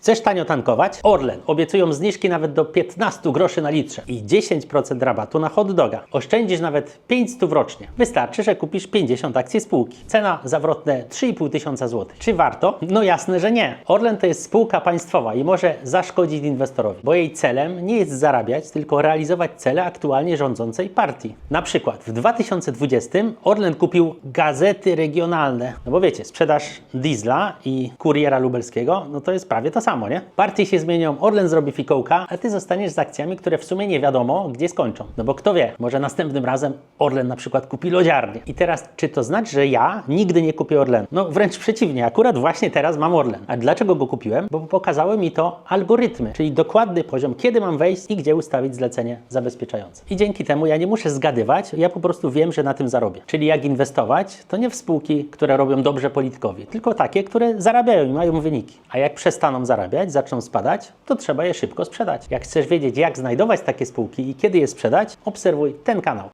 Chcesz tanio tankować? Orlen. Obiecują zniżki nawet do 15 groszy na litrze i 10% rabatu na hot doga. Oszczędzisz nawet 500 rocznie. Wystarczy, że kupisz 50 akcji spółki. Cena zawrotne 3,5 tysiąca złotych. Czy warto? No jasne, że nie. Orlen to jest spółka państwowa i może zaszkodzić inwestorowi, bo jej celem nie jest zarabiać, tylko realizować cele aktualnie rządzącej partii. Na przykład w 2020 Orlen kupił gazety regionalne. No bo wiecie, sprzedaż diesla i kuriera lubelskiego, no to jest prawie to samo, nie? Partie się zmienią, Orlen zrobi fikołka, a ty zostaniesz z akcjami, które w sumie nie wiadomo, gdzie skończą. No bo kto wie, może następnym razem Orlen na przykład kupi lodziarnię. I teraz, czy to znaczy, że ja nigdy nie kupię Orlenu? No wręcz przeciwnie, akurat właśnie teraz mam Orlen. A dlaczego go kupiłem? Bo pokazały mi to algorytmy, czyli dokładny poziom, kiedy mam wejść i gdzie ustawić zlecenie zabezpieczające. I dzięki temu ja nie muszę zgadywać, ja po prostu wiem, że na tym zarobię. Czyli jak inwestować, to nie w spółki, które robią dobrze politykowi, tylko takie, które zarabiają i mają wyniki. A jak przestaną zarabiać, zaczną spadać, to trzeba je szybko sprzedać. Jak chcesz wiedzieć, jak znajdować takie spółki i kiedy je sprzedać, obserwuj ten kanał.